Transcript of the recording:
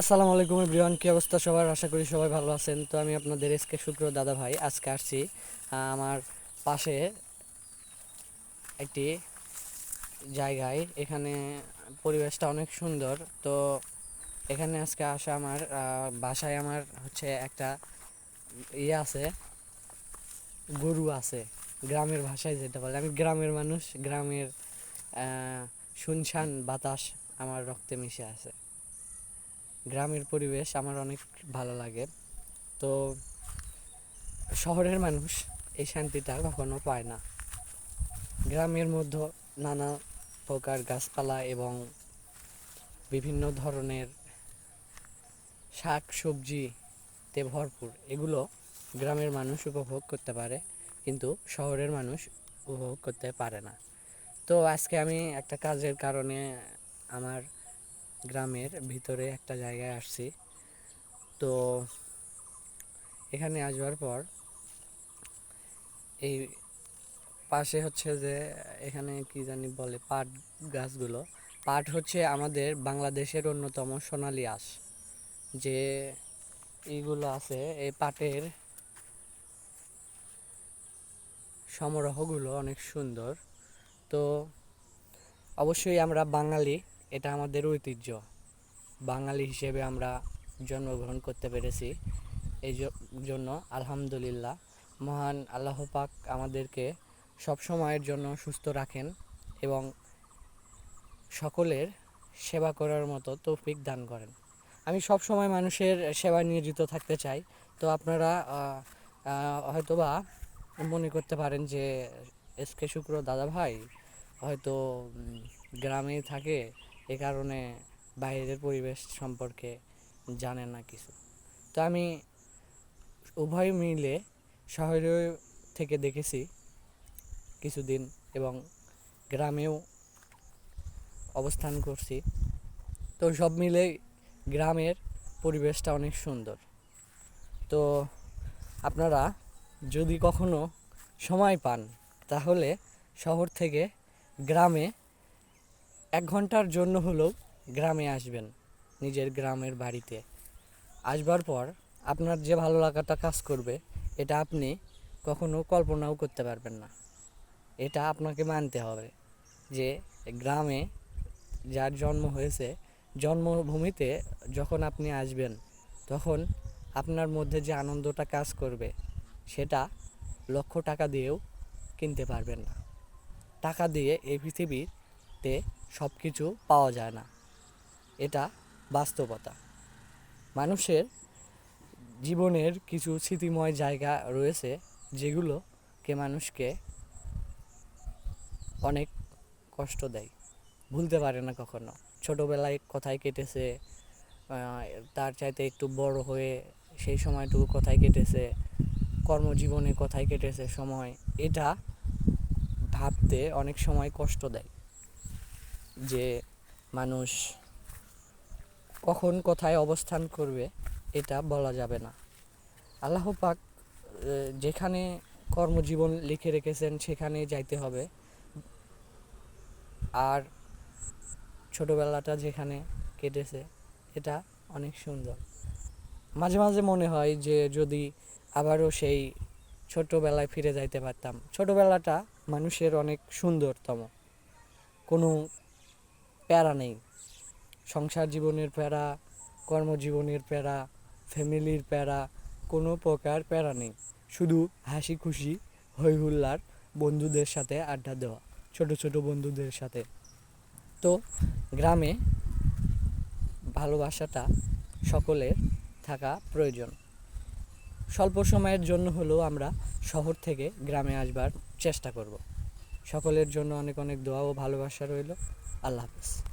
আসসালামু আলাইকুম এভরিওয়ান, কি অবস্থা সবার? আশা করি সবাই ভালো আছেন। তো আমি আপনাদের এসকে শুক্র দাদা ভাই, আজকে আসছি আমার পাশে একটি জায়গায়। এখানে পরিবেশটা অনেক সুন্দর। তো এখানে আজকে আসা আমার বাসায় আমার হচ্ছে একটা ইয়ে আছে, গরু আছে। গ্রামের ভাষায় যেটা বলে। আমি গ্রামের মানুষ, গ্রামের শুনশান, বাতাস আমার রক্তে মিশে আছে। গ্রামের পরিবেশ আমার অনেক ভালো লাগে। তো শহরের মানুষ এই শান্তিটা কখনো পায় না। গ্রামের মধ্যে নানা প্রকার গাছপালা এবং বিভিন্ন ধরনের শাক সবজিতে ভরপুর। এগুলো গ্রামের মানুষ উপভোগ করতে পারে, কিন্তু শহরের মানুষ উপভোগ করতে পারে না। তো আজকে আমি একটা কাজের কারণে আমার গ্রামের ভিতরে একটা জায়গায় আসছি। তো এখানে আসবার পর এই পাশে হচ্ছে যে এখানে কি জানি বলে পাট গাছগুলো। পাট হচ্ছে আমাদের বাংলাদেশের অন্যতম সোনালী আঁশ। যে এইগুলো আছে, এই পাটের সমারোহগুলো অনেক সুন্দর। তো অবশ্যই আমরা বাঙালি এটা আমাদের ঐতিহ্য। বাঙালি হিসেবে আমরা জন্মগ্রহণ করতে পেরেছি। এই জন্য আলহামদুলিল্লাহ। মহান আল্লাহ পাক আমাদেরকে সব সময়ের জন্য সুস্থ রাখেন এবং সকলের সেবা করার মতো তৌফিক দান করেন। আমি সব সময় মানুষের সেবায় নিয়োজিত থাকতে চাই। তো আপনারা হয়তোবা মনে করতে পারেন যে এস কে শুক্র দাদা ভাই হয়তো উম, গ্রামেই থাকে এ কারণে বাইরের পরিবেশ সম্পর্কে জানে না কিছু। তো আমি উভয় মিলে শহরে থেকে দেখেছি কিছুদিন এবং গ্রামেও অবস্থান করছি। তো সব মিলে গ্রামের পরিবেশটা অনেক সুন্দর। তো আপনারা যদি কখনো সময় পান, তাহলে শহর থেকে গ্রামে এক ঘণ্টার জন্য হলেও গ্রামে আসবেন, নিজের গ্রামের বাড়িতে। আসবার পর আপনার যে ভালো লাগাটা কাজ করবে, এটা আপনি কখনো কল্পনাও করতে পারবেন না। এটা আপনাকে মানতে হবে যে গ্রামে যার জন্ম হয়েছে, জন্মভূমিতে যখন আপনি আসবেন, তখন আপনার মধ্যে যে আনন্দটা কাজ করবে, সেটা লক্ষ টাকা দিয়েও কিনতে পারবেন না। টাকা দিয়ে এই পৃথিবীতে সব কিছু পাওয়া যায় না। এটা বাস্তবতা। মানুষের জীবনের কিছু স্মৃতিময় জায়গা রয়েছে যেগুলোকে মানুষকে অনেক কষ্ট দেয়। ভুলতে পারে না কখনো। ছোটোবেলায় কোথায় কেটেছে তার চাইতে একটু বড় হয়ে সেই সময়টুকু কোথায় কেটেছে, কর্মজীবনে কোথায় কেটেছে সময়। এটা ভাবতে অনেক সময় কষ্ট দেয়। যে মানুষ কখন কোথায় অবস্থান করবে, এটা বলা যাবে না। আল্লাহ পাক যেখানে কর্মজীবন লিখে রেখেছেন, সেখানে যাইতে হবে। আর ছোটোবেলাটা যেখানে কেটেছে, এটা অনেক সুন্দর। মাঝে মাঝে মনে হয় যে, যদি আবারও সেই ছোটোবেলায় ফিরে যাইতে পারতাম। ছোটোবেলাটা মানুষের অনেক সুন্দরতম। কোনো প্যারা নেই। সংসার জীবনের প্যারা, কর্মজীবনের প্যারা, ফ্যামিলির প্যারা, কোনো প্রকার প্যারা নেই। শুধু হাসি খুশি হই হুল্লার বন্ধুদের সাথে আড্ডা দেওয়া, ছোট ছোট বন্ধুদের সাথে। তো গ্রামে ভালোবাসাটা সকলের থাকা প্রয়োজন। স্বল্প সময়ের জন্য হলেও আমরা শহর থেকে গ্রামে আসবার চেষ্টা করব। সকলের জন্য অনেক অনেক দোয়া ও ভালোবাসা রইল। আল্লাহ হাফিজ।